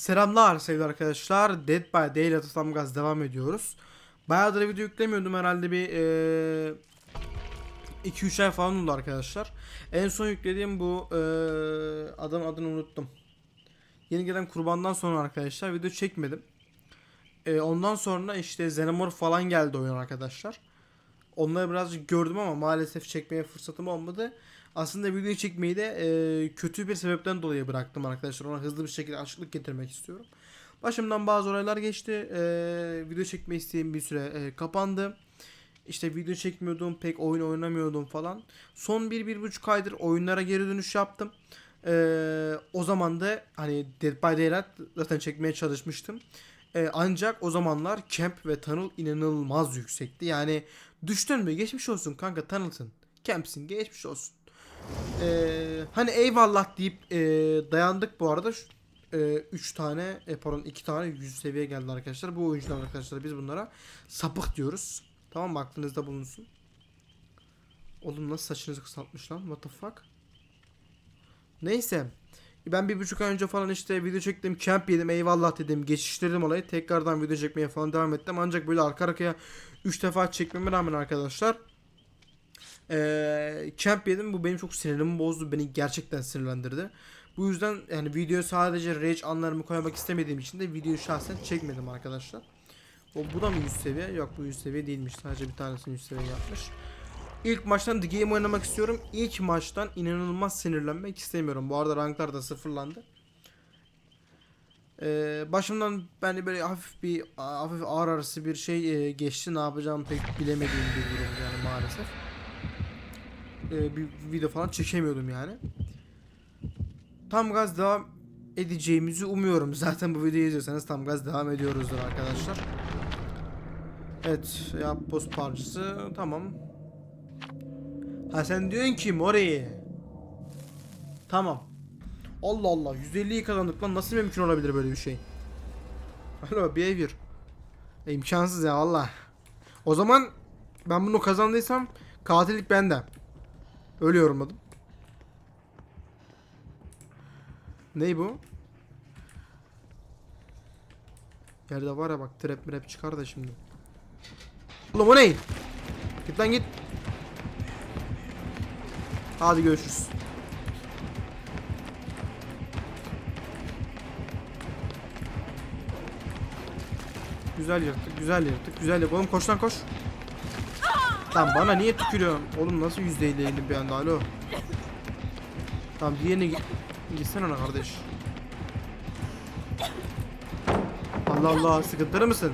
Selamlar sevgili arkadaşlar. Dead by Daylight tam gaz devam ediyoruz. Bayağıdır video yüklemiyordum herhalde bir eee 2-3 ay falan oldu arkadaşlar. En son yüklediğim bu eee adamın adını unuttum. Yeni gelen kurbandan sonra arkadaşlar video çekmedim. Eee, ondan sonra işte Xenomorph falan geldi oyun arkadaşlar. Onları birazcık gördüm ama maalesef çekmeye fırsatım olmadı. Aslında videoyu çekmeyi de e, kötü bir sebepten dolayı bıraktım arkadaşlar. Ona hızlı bir şekilde açıklık getirmek istiyorum. Başımdan bazı olaylar geçti. E, video çekme isteğim bir süre e, kapandı. İşte video çekmiyordum, pek oyun oynamıyordum falan. Son bir, bir buçuk aydır oyunlara geri dönüş yaptım. E, o zaman da hani Dead by Daylight zaten çekmeye çalışmıştım. E, ancak o zamanlar Camp ve Tunnel inanılmaz yüksekti. Yani düştün mü geçmiş olsun kanka Tunnel'sın. Camp'sin geçmiş olsun. Ee, hani eyvallah deyip e, dayandık bu arada. 3 tane e, pardon 2 tane 100 seviye geldi arkadaşlar. Bu oyuncular arkadaşlar biz bunlara sapık diyoruz. Tamam mı aklınızda bulunsun. Oğlum nasıl saçınızı kısaltmış lan? What the fuck? Neyse. Ben bir buçuk ay önce falan işte video çektim. Camp yedim. Eyvallah dedim. Geçiştirdim olayı. Tekrardan video çekmeye falan devam ettim. Ancak böyle arka arkaya 3 defa çekmeme rağmen arkadaşlar ee, camp yedim bu benim çok sinirimi bozdu beni gerçekten sinirlendirdi. Bu yüzden yani video sadece rage anlarımı koymak istemediğim için de videoyu şahsen çekmedim arkadaşlar. O bu da mı 100 seviye? Yok bu 100 seviye değilmiş. Sadece bir tanesini 100 seviye yapmış. İlk maçtan The Game oynamak istiyorum. İlk maçtan inanılmaz sinirlenmek istemiyorum. Bu arada ranklar da sıfırlandı. Ee, başımdan ben de böyle hafif bir hafif ağır arası bir şey geçti. Ne yapacağımı pek bilemediğim bir durum yani maalesef e, bir video falan çekemiyordum yani. Tam gaz devam edeceğimizi umuyorum. Zaten bu videoyu izliyorsanız tam gaz devam ediyoruzdur arkadaşlar. Evet, yap post parçası tamam. Ha sen diyorsun ki Mori. Tamam. Allah Allah 150'yi kazandık lan nasıl mümkün olabilir böyle bir şey? Alo behavior. E, imkansız ya Allah. O zaman ben bunu kazandıysam katillik bende. Öyle yorumladım. Ney bu? Yerde var ya bak trap mirap çıkar da şimdi. Oğlum o ne? Git lan git. Hadi görüşürüz. Güzel yırttık, güzel yırttık, güzel yırttık. Oğlum koş lan koş. Lan bana niye tükürüyorsun? Oğlum nasıl yüzdeyle eğildim bir anda alo. Tamam diğerine git. Gitsene ona kardeş. Allah Allah sıkıntılı mısın?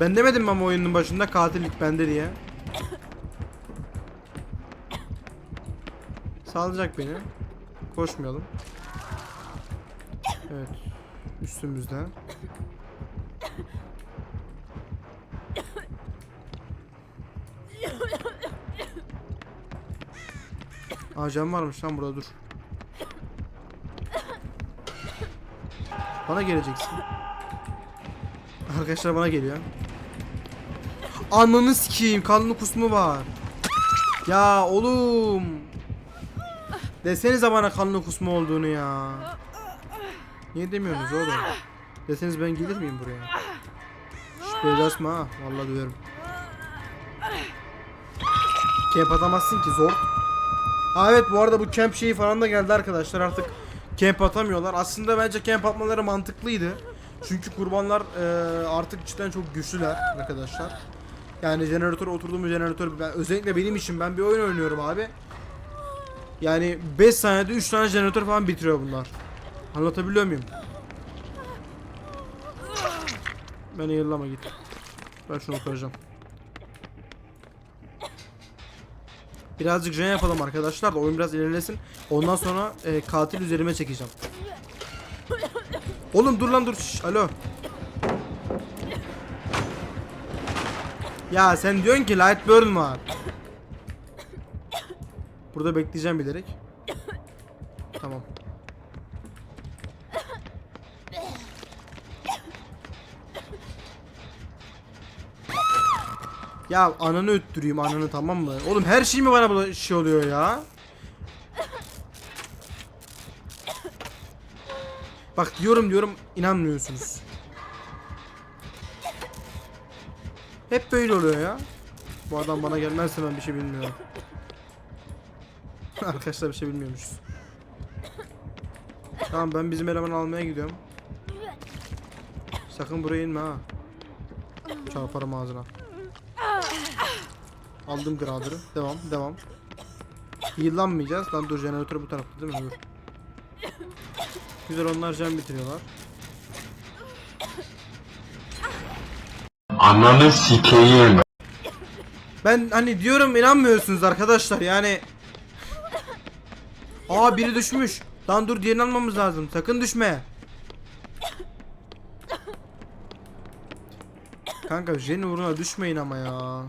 Ben demedim mi ama oyunun başında katillik bende diye. Sağlayacak beni. Koşmayalım. Evet. Üstümüzde. Cam varmış lan burada dur. Bana geleceksin. Arkadaşlar bana geliyor. Ananı sikeyim kanlı kusmu var. Ya oğlum. Desenize bana kanlı kusmu olduğunu ya. Niye demiyorsunuz oğlum? Deseniz ben gelir miyim buraya? Şüpheli açma ha. Vallahi duyarım. Kemp atamazsın ki zor. Ha evet bu arada bu camp şeyi falan da geldi arkadaşlar artık camp atamıyorlar. Aslında bence camp atmaları mantıklıydı. Çünkü kurbanlar e, artık cidden çok güçlüler arkadaşlar. Yani jeneratör oturduğum jeneratör ben, özellikle benim için ben bir oyun oynuyorum abi. Yani 5 saniyede 3 tane jeneratör falan bitiriyor bunlar. Anlatabiliyor muyum? Ben yıllama git. Ben şunu koyacağım. Birazcık jen yapalım arkadaşlar da oyun biraz ilerlesin. Ondan sonra e, katil üzerime çekeceğim. Oğlum dur lan dur. Şş, alo. Ya sen diyorsun ki light burn var. Burada bekleyeceğim bilerek. Tamam. Ya ananı öttüreyim ananı tamam mı? Oğlum her şey mi bana bu şey oluyor ya? Bak diyorum diyorum inanmıyorsunuz. Hep böyle oluyor ya. Bu adam bana gelmezse ben bir şey bilmiyorum. Arkadaşlar bir şey bilmiyormuşuz. Tamam ben bizim elemanı almaya gidiyorum. Sakın buraya inme ha. Çarparım ağzına. Aldım grader'ı. Devam, devam. Yıllanmayacağız. Lan dur jeneratör bu tarafta değil mi? Dur. Güzel onlar can bitiriyorlar. Ananı sikeyim. Ben hani diyorum inanmıyorsunuz arkadaşlar yani. Aa biri düşmüş. Lan dur diğerini almamız lazım. Sakın düşme. Kanka Jen'in uğruna düşmeyin ama ya.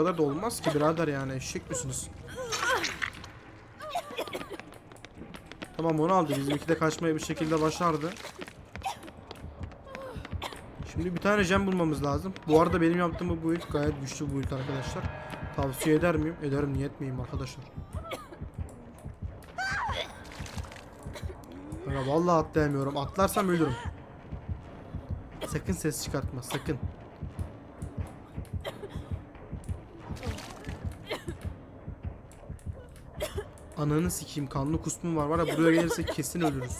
Bu kadar da olmaz ki birader yani eşek misiniz? Tamam onu aldı. Bizimki de kaçmaya bir şekilde başardı. Şimdi bir tane jam bulmamız lazım. Bu arada benim yaptığım bu build gayet güçlü bir build arkadaşlar. Tavsiye eder miyim? Ederim niye etmeyeyim arkadaşlar. Ya vallahi atlayamıyorum. Atlarsam ölürüm. Sakın ses çıkartma sakın. Ananı sikeyim kanlı kusmum var var ya buraya gelirse kesin ölürüz.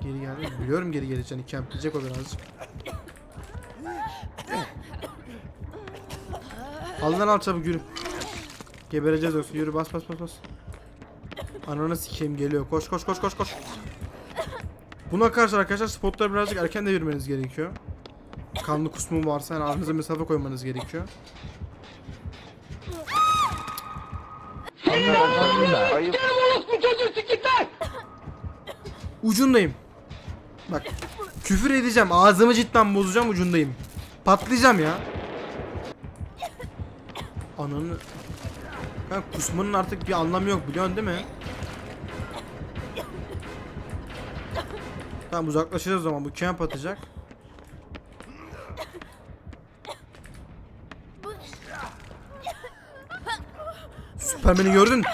Geri geldi. Biliyorum geri geleceğini. Kempleyecek o birazcık. Al lan al çabuk yürü. Gebereceğiz yoksa yürü bas bas bas bas. Ananı sikeyim geliyor. Koş koş koş koş koş. Buna karşı arkadaşlar spotları birazcık erken devirmeniz gerekiyor. Kanlı kusmum varsa yani aranıza mesafe koymanız gerekiyor. Ucundayım. Bak küfür edeceğim. Ağzımı cidden bozacağım ucundayım. Patlayacağım ya. Ananı... Ben kusmanın artık bir anlamı yok biliyorsun değil mi? Tamam uzaklaşacağız o zaman bu camp atacak. Süpermen'i gördün.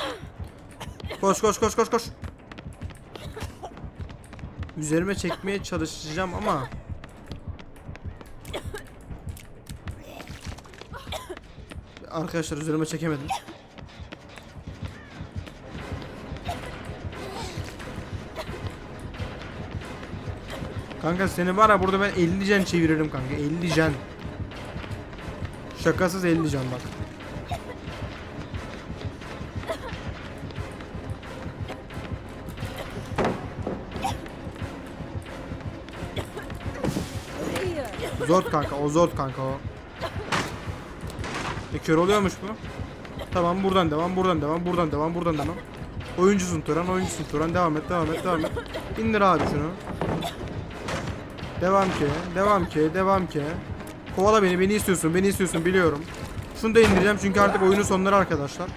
Koş koş koş koş koş. Üzerime çekmeye çalışacağım ama Arkadaşlar üzerime çekemedim. Kanka seni var ya burada ben 50 can çeviririm kanka 50 can. Şakasız 50 can bak. Zord kanka o zord kanka o. E kör oluyormuş bu. Tamam buradan devam buradan devam buradan devam buradan devam. Oyuncusun Turan oyuncusun Turan devam et devam et devam et. İndir abi şunu. Devam ki devam ki devam ki. Kovala beni beni istiyorsun beni istiyorsun biliyorum. Şunu da indireceğim çünkü artık oyunun sonları arkadaşlar.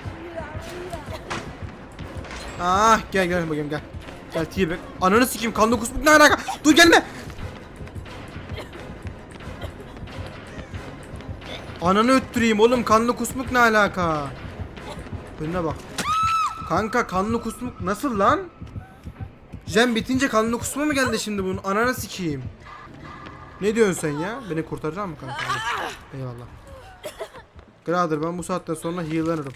Ah gel gel bakayım gel. Gel T-Bag. Ananı sikeyim kanlı kusmuk ne alaka? Dur gelme. Ananı öttüreyim oğlum kanlı kusmuk ne alaka? Önüne bak. Kanka kanlı kusmuk nasıl lan? Jen bitince kanlı kusma mı geldi şimdi bunun? Ananı sikeyim. Ne diyorsun sen ya? Beni kurtaracak mısın kanka? Eyvallah. Grader ben bu saatten sonra heal'lanırım.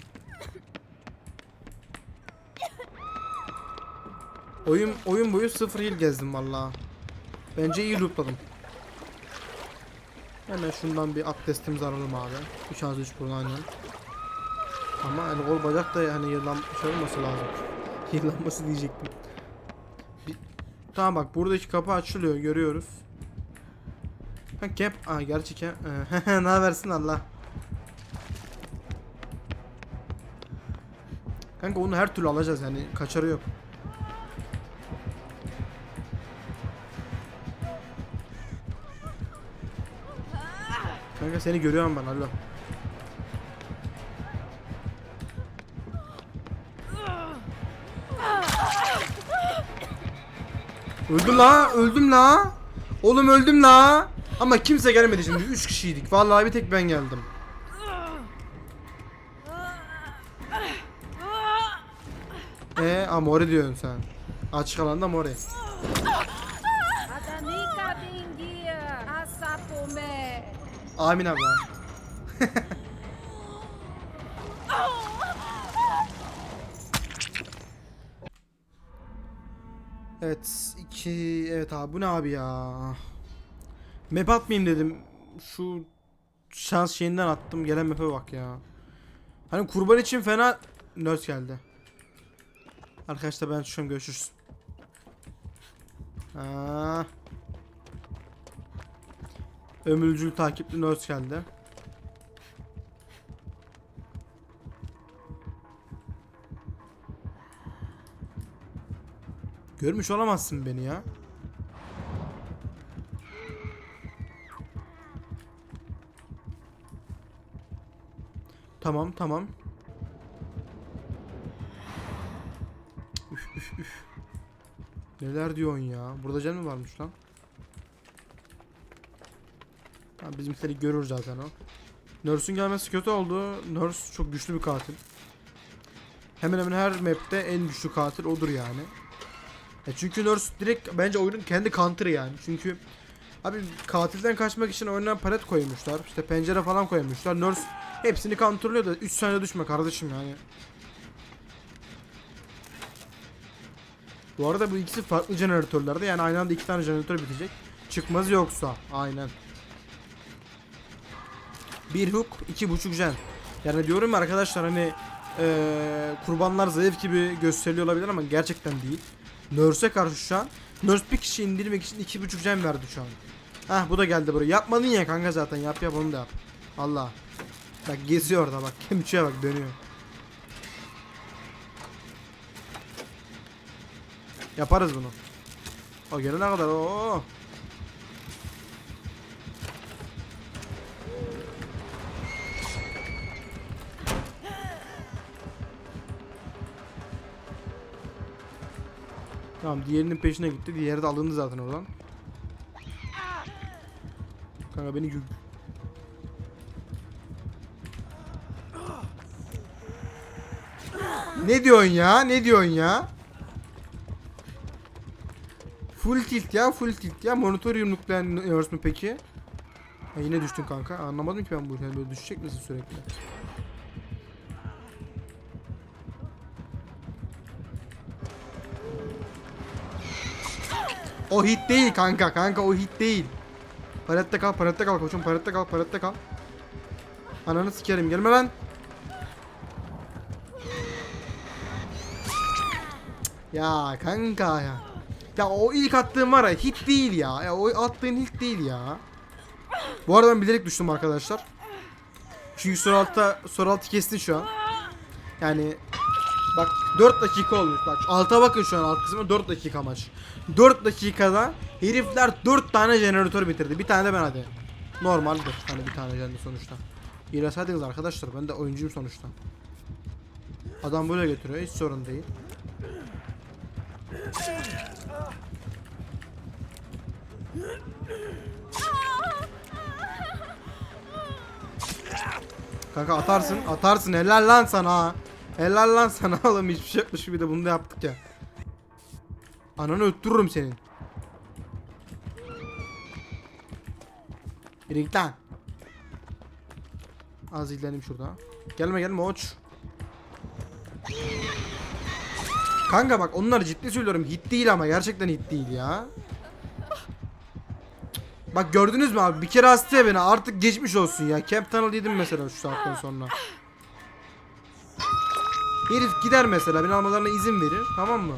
Oyun oyun boyu sıfır heal gezdim valla. Bence iyi lootladım. Hemen şundan bir abdestimizi alalım abi. 3 ağzı 3 burun. Ama el kol bacak da yani yıllan şey olması lazım. Yıllanması diyecektim. Bir... Tamam bak buradaki kapı açılıyor görüyoruz. Ha cap. Aa gerçi cap. ne habersin Allah. Kanka onu her türlü alacağız yani kaçarı yok. Kanka seni görüyorum ben alo. Öldüm la, öldüm la. Oğlum öldüm la. Ama kimse gelmedi şimdi. 3 kişiydik. Vallahi bir tek ben geldim. E a Mori diyorsun sen. Açık alanda Mori. Amin abla. evet iki evet abi bu ne abi ya. Map atmayayım dedim. Şu şans şeyinden attım. Gelen map'e bak ya. Hani kurban için fena nörs geldi. Arkadaşlar ben an görüşürüz. Aa. Ömürcül takipli nörs geldi. Görmüş olamazsın beni ya. Tamam tamam. Üf üf üf. Neler diyorsun ya? Burada can mı varmış lan? Ha, bizimkileri görür zaten o. Nurse'un gelmesi kötü oldu. Nurse çok güçlü bir katil. Hemen hemen her map'te en güçlü katil odur yani. Ya çünkü Nurse direkt bence oyunun kendi counter'ı yani. Çünkü abi katilden kaçmak için oyuna palet koymuşlar. İşte pencere falan koymuşlar. Nurse hepsini counterlıyor da 3 saniye düşme kardeşim yani. Bu arada bu ikisi farklı jeneratörlerde yani aynı anda iki tane jeneratör bitecek. Çıkmaz yoksa aynen. Bir hook, iki buçuk jen. Yani diyorum ya arkadaşlar hani eee, kurbanlar zayıf gibi gösteriliyor olabilir ama gerçekten değil. Nurse'e karşı şu an Nurse bir kişi indirmek için iki buçuk jen verdi şu an. Hah bu da geldi buraya. Yapmadın ya kanka zaten yap yap onu da yap. Allah. Bak geziyor orada bak. Kemçeye bak dönüyor. Yaparız bunu. O gelene kadar o. Tamam diğerinin peşine gitti. Diğeri de alındı zaten oradan. Kanka beni gü- Ne diyorsun ya? Ne diyorsun ya? Full tilt ya, full tilt ya. Monitör yumruklayanıyoruz mu peki? Ha, yine düştün kanka. Anlamadım ki ben bu. Böyle düşecek misin sürekli? O hit değil kanka. Kanka o hit değil. Palette kal, palette kal koçum. Palette kal, palette kal. Ananı sikerim. Gelme lan. Ya kanka ya. Ya o ilk attığım var ya hit değil ya. Ya o attığın hit değil ya. Bu arada ben bilerek düştüm arkadaşlar. Çünkü soru altta soru altı kestin şu an. Yani bak 4 dakika olmuş. Bak alta bakın şu an alt kısmı 4 dakika maç. 4 dakikada herifler 4 tane jeneratör bitirdi. Bir tane de ben hadi. Normaldir. Hani bir tane jeneratör sonuçta. İğrençsaydınız arkadaşlar. Ben de oyuncuyum sonuçta. Adam böyle getiriyor. Hiç sorun değil. Kanka atarsın, atarsın. Helal lan sana. Helal lan sana oğlum hiçbir şey yokmuş gibi de bunu da yaptık ya. Ananı öttürürüm senin. Yürü lan. Az izlenim şurada. Gelme gelme oç. Kanka bak onlar ciddi söylüyorum hit değil ama gerçekten hit değil ya. Bak gördünüz mü abi bir kere hasta ya beni artık geçmiş olsun ya. Camp Tunnel yedim mesela şu saatten sonra. Herif gider mesela beni almalarına izin verir tamam mı?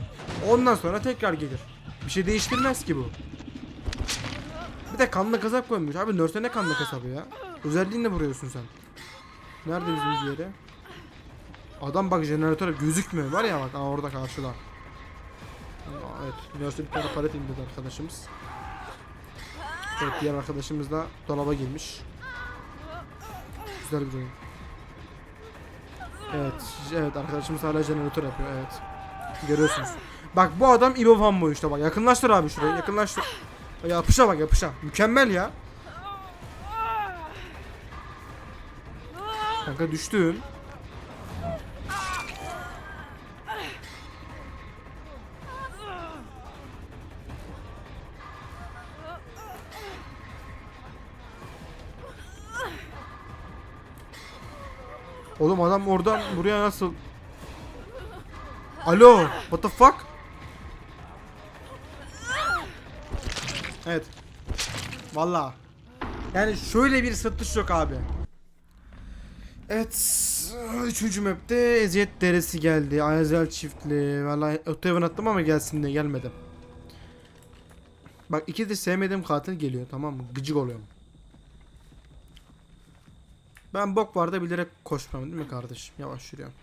Ondan sonra tekrar gelir. Bir şey değiştirmez ki bu. Bir de kanlı kasap koymuş. Abi Nurse'e ne kanlı kasabı ya? Özelliğinle vuruyorsun sen. Nerede bizim diğeri? Adam bak jeneratör gözükmüyor var ya bak aa, orada karşıda. Evet, Nurse'e bir tane palet indirdi arkadaşımız. Evet, diğer arkadaşımız da dolaba girmiş. Güzel bir oyun. Evet, evet arkadaşımız hala jeneratör yapıyor, evet. Görüyorsunuz. Bak bu adam İbo Fanboy işte bak. Yakınlaştır abi şuraya. Yakınlaştır. Yapışa bak yapışa. Mükemmel ya. Kanka düştüm. Oğlum adam oradan buraya nasıl? Alo, what the fuck? Evet. Valla. Yani şöyle bir satış yok abi. Evet. Üçüncü map'te eziyet deresi geldi. Ayazel çiftli. Valla Ottavan attım ama gelsin diye gelmedi. Bak iki de sevmediğim katil geliyor tamam mı? Gıcık oluyorum. Ben bok var da bilerek koşmam değil mi kardeşim? Yavaş yürüyorum.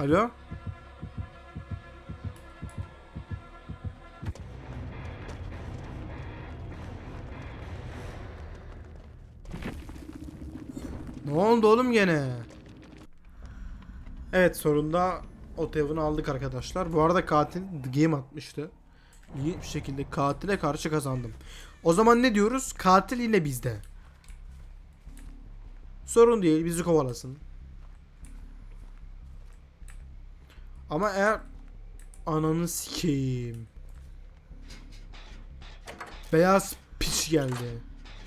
Alo? Ne oldu oğlum gene? Evet sonunda Otav'ını aldık arkadaşlar. Bu arada katil Game atmıştı. İyi bir şekilde katile karşı kazandım. O zaman ne diyoruz? Katil yine bizde. Sorun değil bizi kovalasın. Ama eğer ananı sikeyim. Beyaz piç geldi.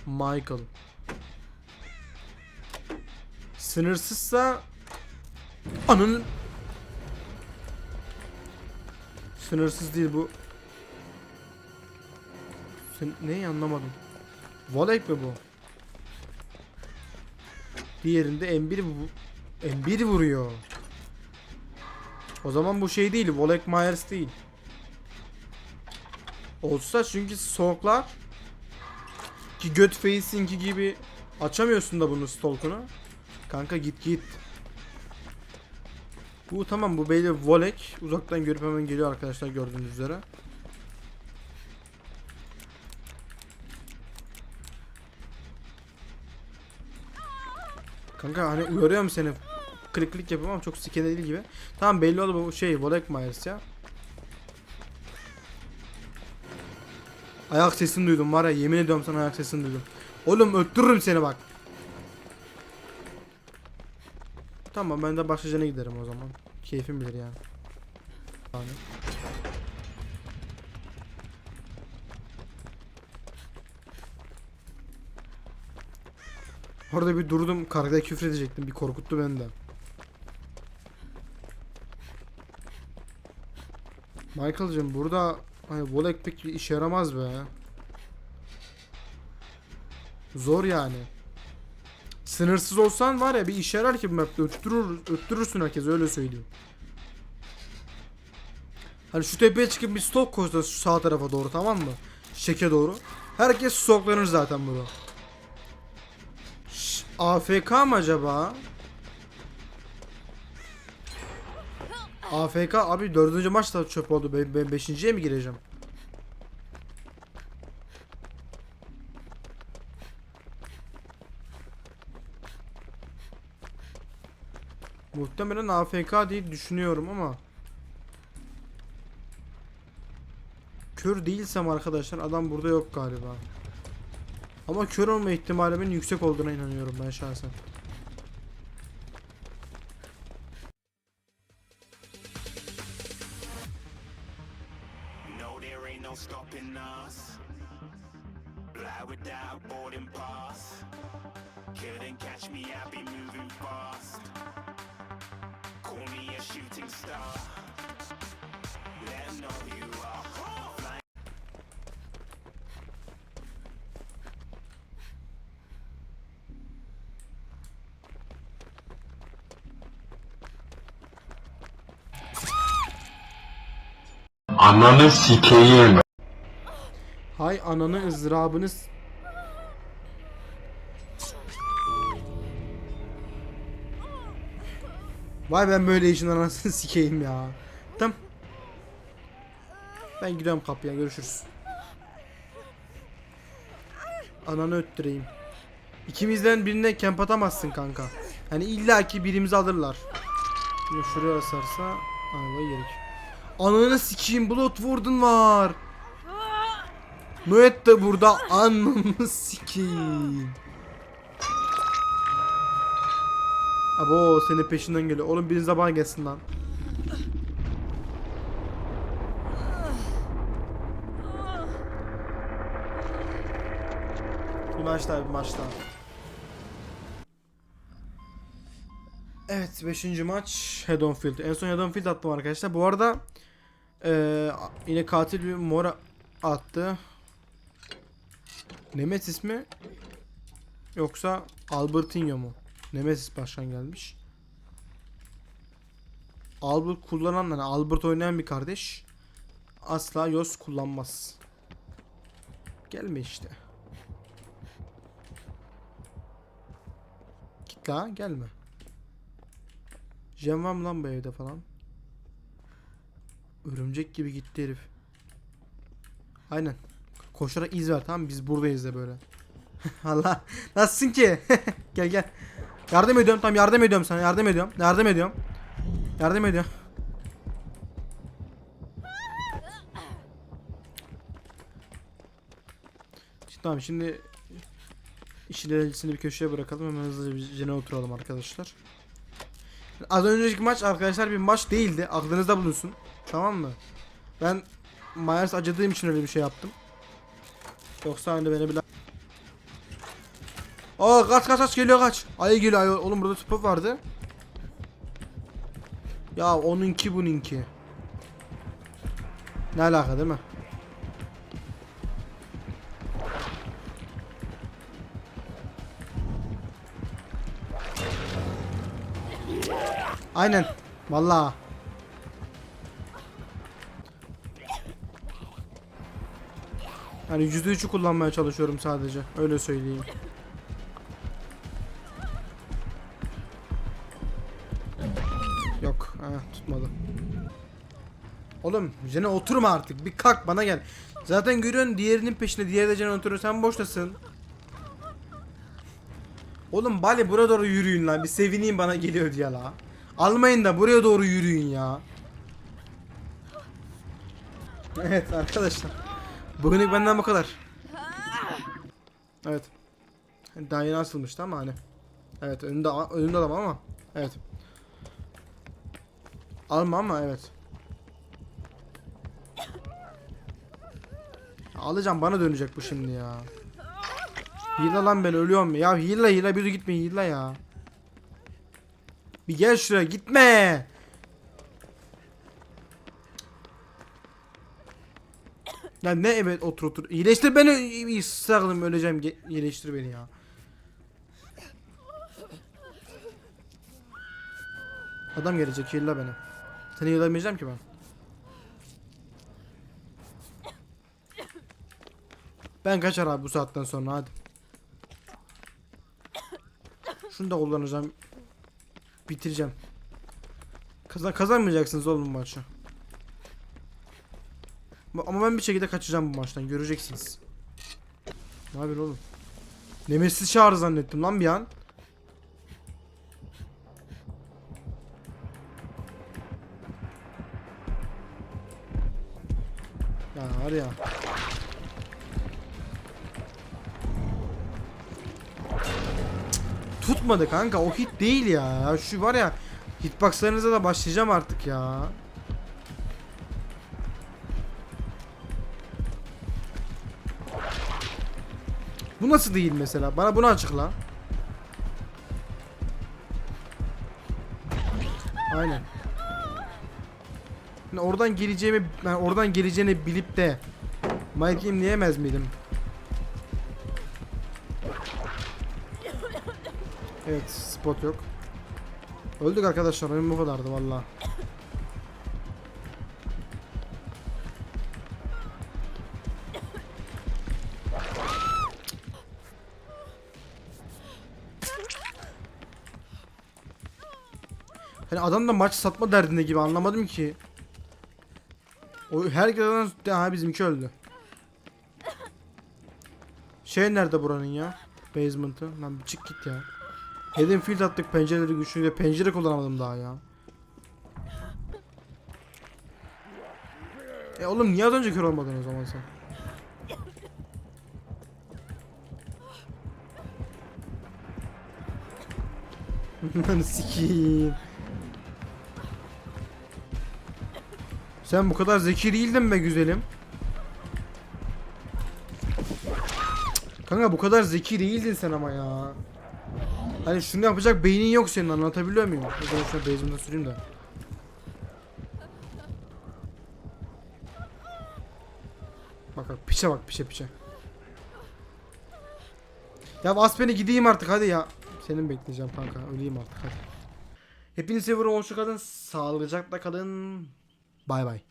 Michael. Sınırsızsa ananın Sınırsız değil bu. Sen neyi anlamadım. Volek mi bu? Diğerinde M1 bu. M1 vuruyor. O zaman bu şey değil. Volek Myers değil. Olsa çünkü soğuklar ki göt facing'i gibi açamıyorsun da bunu stalk'unu. Kanka git git. Bu tamam bu belli Volek. Uzaktan görüp hemen geliyor arkadaşlar gördüğünüz üzere. Kanka hani uyarıyorum seni. Klik klik yapıyorum ama çok sikene değil gibi. Tamam belli oldu bu şey Volek Myers ya. Ayak sesini duydum var ya yemin ediyorum sana ayak sesini duydum. Oğlum öttürürüm seni bak. Tamam ben de başlıcana giderim o zaman. Keyfim bilir yani. Yani. Orada bir durdum kargaya küfür edecektim bir korkuttu beni de. Michael'cım burada hani volek pek bir işe yaramaz be. Zor yani. Sınırsız olsan var ya bir işe yarar ki bu mapte öttürür, öttürürsün herkes öyle söyleyeyim. Hani şu tepeye çıkıp bir stok koysa şu sağ tarafa doğru tamam mı? Şeke doğru. Herkes stoklanır zaten burada. Şş, AFK mı acaba? AFK abi dördüncü maç da çöp oldu. Ben, ben beşinciye mi gireceğim? Muhtemelen AFK diye düşünüyorum ama Kör değilsem arkadaşlar adam burada yok galiba. Ama kör olma ihtimalimin yüksek olduğuna inanıyorum ben şahsen. Ananı sikeyim. Hay ananı ızdırabınız. Vay ben böyle işin anasını sikeyim ya. Tamam. Ben gidiyorum kapıya görüşürüz. Ananı öttüreyim. İkimizden birine kemp atamazsın kanka. Hani illaki birimizi alırlar. Bunu şuraya asarsa arabayı gerek. Ananı sikeyim Bloodward'un var. Noet de burada anlamı sikeyim. Abo senin peşinden geliyor. Oğlum biriniz de bana gelsin lan. Bir maç daha bir maç. Evet 5. maç Head on Field. En son Head on Field attım arkadaşlar. Bu arada eee, yine katil bir mora attı. Nemesis mi? Yoksa Albertinho mu? Nemesis başkan gelmiş. Albert kullanan yani Albert oynayan bir kardeş asla Yos kullanmaz. Gelme işte. Git la gelme. Jem var mı lan bu evde falan? Örümcek gibi gitti herif. Aynen. Koşarak iz ver tamam? Biz buradayız de böyle. Allah. Nasılsın ki? gel gel. Yardım ediyorum tamam yardım ediyorum sana yardım ediyorum. Yardım ediyorum. Yardım ediyorum. Tamam şimdi işin bir köşeye bırakalım hemen hızlıca bir jene oturalım arkadaşlar. Az önceki maç arkadaşlar bir maç değildi. Aklınızda bulunsun. Tamam mı? Ben Myers acıdığım için öyle bir şey yaptım. Yoksa hani beni bile... Aa kaç kaç kaç geliyor kaç. Ayı geliyor ayı. Oğlum burada tıpı vardı. Ya onunki bununki. Ne alaka değil mi? Aynen. Vallahi. Yani %3'ü kullanmaya çalışıyorum sadece. Öyle söyleyeyim. Yok. Ha, tutmadı. Oğlum Jene oturma artık. Bir kalk bana gel. Zaten görüyorsun diğerinin peşinde. Diğeri de Jene oturuyor. Sen boştasın. Oğlum Bali buraya doğru yürüyün lan. Bir sevineyim bana geliyor diye la. Almayın da buraya doğru yürüyün ya. Evet arkadaşlar. Bugünlük benden bu kadar. Evet. Daha yeni asılmıştı ama hani. Evet önünde önünde adam ama. Evet. Alma ama evet. Alacağım bana dönecek bu şimdi ya. Hile lan ben ölüyorum. Ya hile hile bir gitme hile ya. Bir gel şuraya gitme. Ya ne evet otur otur. İyileştir beni. Sağlım öleceğim. İyileştir beni ya. Adam gelecek hile beni. Seni hilelemeyeceğim ki ben. Ben kaçar abi bu saatten sonra hadi. Şunu da kullanacağım. Bitireceğim. Kazan kazanmayacaksınız oğlum bu maçı. Ama ben bir şekilde kaçacağım bu maçtan göreceksiniz. Ne yapıyorsun oğlum? Nemesis çağrı zannettim lan bir an. Ya var ya. Tutmadı kanka o hit değil ya. Şu var ya hitboxlarınıza da başlayacağım artık ya. Bu nasıl değil mesela? Bana bunu açıkla. Aynen. Yani oradan geleceğimi, ben oradan geleceğini bilip de Mike'im diyemez miydim? Evet, spot yok. Öldük arkadaşlar, oyun bu kadardı valla. Hani adam da maç satma derdinde gibi anlamadım ki. O herkesten ha bizimki öldü. Şey nerede buranın ya? Basement'ı. Lan bir çık git ya. Hidden field attık pencereleri güçlüyle. Pencere kullanamadım daha ya. E oğlum niye az önce kör olmadın o zaman sen? Lan sikiyim. Sen bu kadar zeki değildin be güzelim. Kanka bu kadar zeki değildin sen ama ya. Hani şunu yapacak beynin yok senin anlatabiliyor muyum? O zaman şuna base'imden süreyim de. Bak bak piçe bak piçe piçe. Ya as beni gideyim artık hadi ya. Senin bekleyeceğim kanka öleyim artık hadi. Hepinize hoşça kalın. Sağlıcakla kalın. Bay bay.